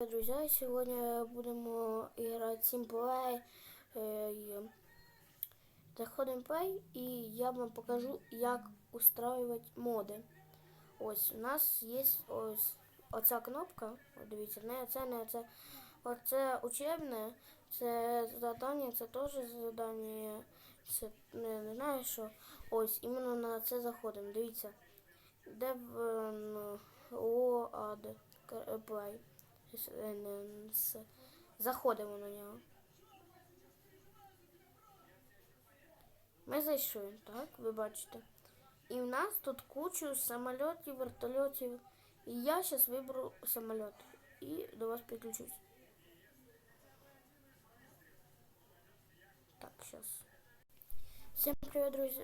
Друзья, сегодня будем играть Simplay. Э, Заходимо в Play і я вам покажу, як устраивать моди. Ось у нас є ось оця кнопка. Дивіться, не це, не це. Оце учебне, це завдання, це теж завдання. Це не, не знаю що. Ось, іменно на це заходимо. Дивіться. Де в Play. Заходимо на нього. Ми зайшли, так, ви бачите. І в нас тут кучу самольотів, вертольотів. І я зараз виберу самоліт і до вас підключусь. Так, зараз. Всім привіт, друзі!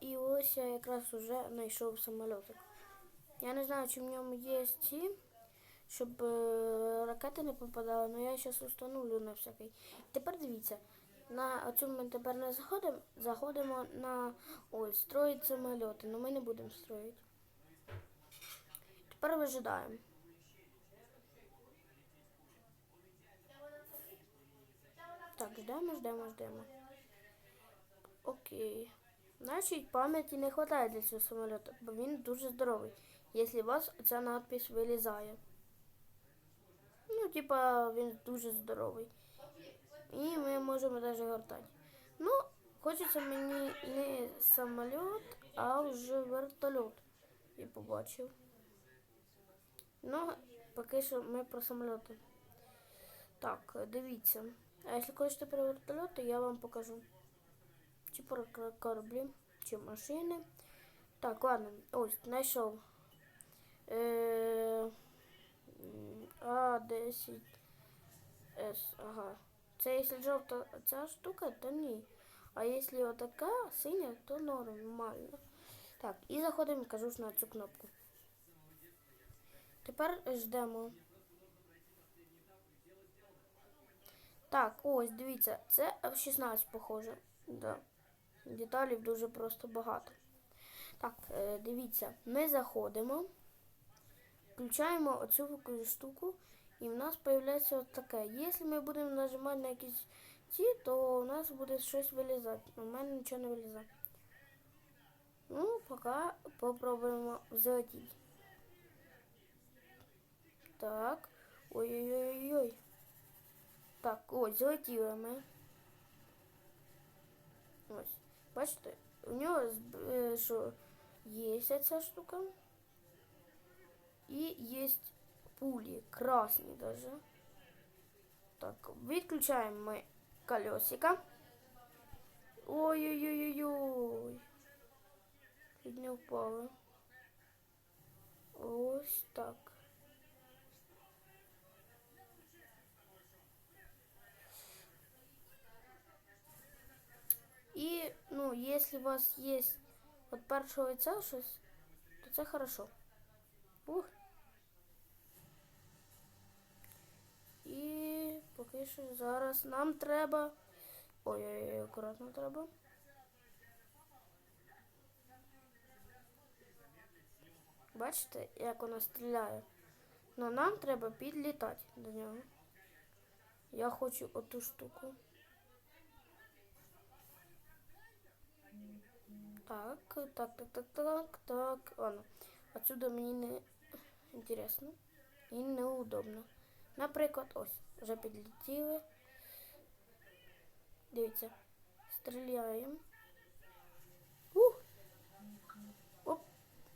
І ось я якраз уже знайшов самолітик. Я не знаю, чи в ньому є ці, щоб е, ракети не попадали, але я зараз установлю на всякий. Тепер дивіться, на оцю ми тепер не заходимо, заходимо на ось, строїть самольоти, але ми не будемо строїти. Тепер вижидаємо. Так, ждемо, ждемо, ждемо. Окей. Значить, пам'яті не вистачає для цього самоліта, бо він дуже здоровий, якщо у вас ця надпись вилізає. Типа, він дуже здоровий. І ми можемо навіть гортати. Ну, хочеться мені не самоліт, а вже вертольот. Я побачив. Ну, поки що ми про самоліти. Так, дивіться. А якщо хочете про вертольоти, я вам покажу. Чи про кораблі, чи машини. Так, ладно, ось, знайшов. Е, м, А10 С, ага. Це якщо жовта ця штука, то ні. А якщо отака синя, то нормально. Так, і заходимо, кажу ж на цю кнопку. Тепер ждемо. Так, ось, дивіться, це F16, похоже. Да. Деталів дуже просто багато. Так, е, дивіться, ми заходимо, включаємо оцю штуку, і в нас з'являється от таке. Якщо ми будемо нажимати на якісь ці, то у нас буде щось вилізати. У мене нічого не вилізає. Ну, поки попробуємо залетіти. Так. Ой-ой-ой-ой. Так, ось, залетіли ми. Ось. Бачите, у нього е, що є ця штука. І є пулі, красні даже. Так, відключаємо ми колесика. Ой-ой-ой-ой-ой. Чуть не впали. Ось так. І, ну, якщо у вас є от першого лиця щось, то це хорошо. Ух. І поки що зараз нам треба. Ой-ой-ой, акуратно треба. Бачите, як вона стріляє? Ну нам треба підлітати до нього. Я хочу оту штуку. Так, так, так, так, так, так. Ладно. Отсюда мені не інтересно і неудобно. Наприклад, ось, вже підлетіли. Дивіться, стріляємо. Ух! Оп.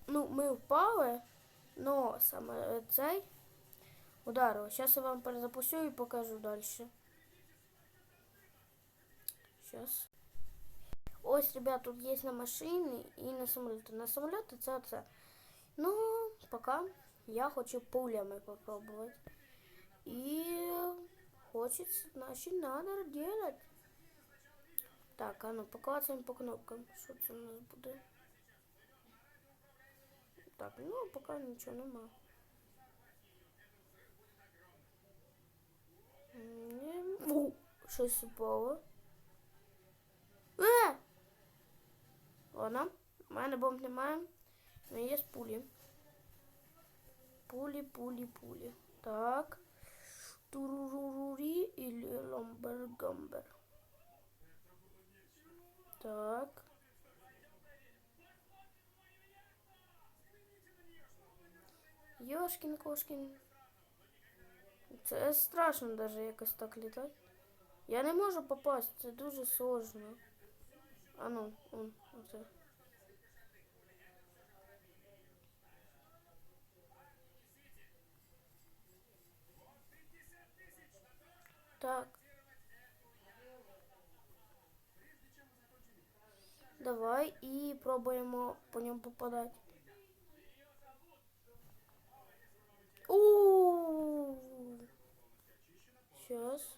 Ну, ми впали, но саме цей ударило. Зараз я вам перезапущу і покажу далі. Зараз. Ось, ребят, тут є на машині і на самоліті. На самоліті це оце. Ну, поки я хочу пулями попробувати. І хочеться, значить, надо делать. Так, а ну поклацаємо по кнопкам. Що це у нас буде? Так, ну поки нічого нема. Ні. У, щось упало. Е! Ладно, у мене бомб немає. але є пулі. Пулі, пулі, пулі. Так. Турурури или Ломбер-Гамбер. Так. Ёшкин кошкин. Це страшно даже якось так летать. Я не могу попасть, Это дуже сложно. А ну, он, оце. Давай і пробуємо по ньому попадати. у Щас.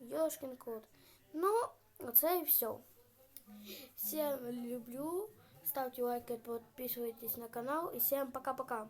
Йошкін кот. Ну, оце і все. Всем люблю. Ставьте лайки, подписывайтесь на канал. И всем пока-пока.